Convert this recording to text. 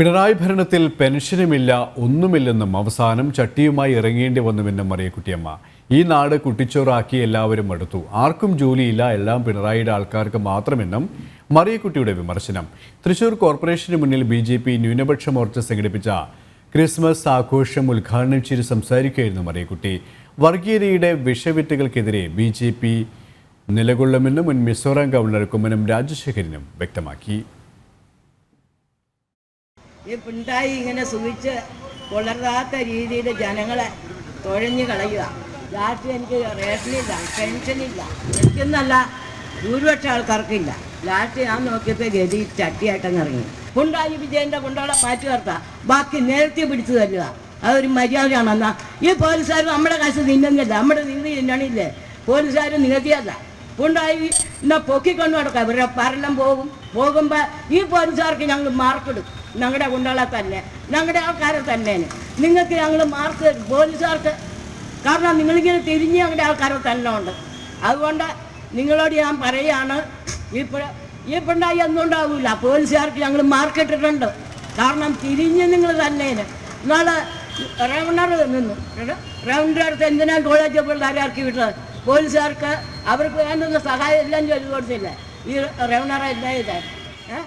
പിണറായി ഭരണത്തിൽ പെൻഷനുമില്ല ഒന്നുമില്ലെന്നും അവസാനം ചട്ടിയുമായി ഇറങ്ങേണ്ടി വന്നുവെന്നും മറിയക്കുട്ടിയമ്മ ഈ നാട് കുട്ടിച്ചോറാക്കി എല്ലാവരും അടുത്തു ആർക്കും ജോലിയില്ല എല്ലാം പിണറായിയുടെ ആൾക്കാർക്ക് മാത്രമെന്നും മറിയക്കുട്ടിയുടെ വിമർശനം. തൃശൂർ കോർപ്പറേഷന് മുന്നിൽ ബി ജെ പി ന്യൂനപക്ഷ മോർച്ച സംഘടിപ്പിച്ച ക്രിസ്മസ് ആഘോഷം ഉദ്ഘാടനം ചെയ്ത് സംസാരിക്കുകയായിരുന്നു മറിയക്കുട്ടി വർഗീയതയുടെ വിഷവിത്തുകൾക്കെതിരെ ബി ജെ പി നിലകൊള്ളുമെന്നും മുൻ മിസോറാം ഗവർണർ കുമ്മനം രാജശേഖരനും വ്യക്തമാക്കി. ഈ പിണ്ടായി ഇങ്ങനെ സുഖിച്ച് പുലർത്താത്ത രീതിയിൽ ജനങ്ങളെ തുഴഞ്ഞു കളയുക. ലാസ്റ്റ് എനിക്ക് റേഷനില്ല പെൻഷനില്ല എനിക്കെന്നല്ല ഭൂരിപക്ഷ ആൾക്കാർക്കില്ല. ലാസ്റ്റ് ഞാൻ നോക്കിയപ്പോൾ ഗതി ചട്ടിയായിട്ടങ്ങ് ഇറങ്ങി. പിണ്ടായി വിജയന്റെ കൊണ്ടോളെ മാറ്റി നിർത്താം. ബാക്കി നേരത്തെ പിടിച്ചു തരിക അതൊരു മര്യാദയാണെന്നാ. ഈ പോലീസുകാർ നമ്മുടെ കാശ് തിന്നുന്നില്ല. നമ്മുടെ നീതി തിന്നണില്ലേ? പോലീസുകാർ നികത്തിയല്ല. ഉണ്ടായി. എന്നാ പൊക്കിക്കൊണ്ട് നടക്കുക ഇവരുടെ പരലം പോകും. പോകുമ്പോൾ ഈ പോലീസുകാർക്ക് ഞങ്ങൾ മാർക്കിടും ഞങ്ങളുടെ കുണ്ടകളെ തന്നെ. ഞങ്ങളുടെ ആൾക്കാരെ തന്നെ. നിങ്ങൾക്ക് ഞങ്ങൾ മാർക്ക് പോലീസുകാർക്ക് കാരണം നിങ്ങളിങ്ങനെ തിരിഞ്ഞ് ഞങ്ങളുടെ ആൾക്കാരെ തന്നെ ഉണ്ട്. അതുകൊണ്ട് നിങ്ങളോട് ഞാൻ പറയുകയാണ് പി- ഈ പിണ്ടായി ഒന്നും ഉണ്ടാവില്ല പോലീസുകാർക്ക് ഞങ്ങൾ മാർക്കിട്ടിട്ടുണ്ട് കാരണം തിരിഞ്ഞ് നിങ്ങൾ തന്നെ. നാളെ റവണർ നിന്നു. റവണറുടെ അടുത്ത് എന്തിനാണ് കോളേജ് പിള്ളേരെ ഇറക്കി വിട്ടത്? പോലീസുകാർക്ക് അവർക്ക് വേണ്ടുന്ന സഹായം എല്ലാം ചെയ്തു കൊടുത്തില്ലേ? ഈ റവണറ ചെയ്തേ ഏഹ്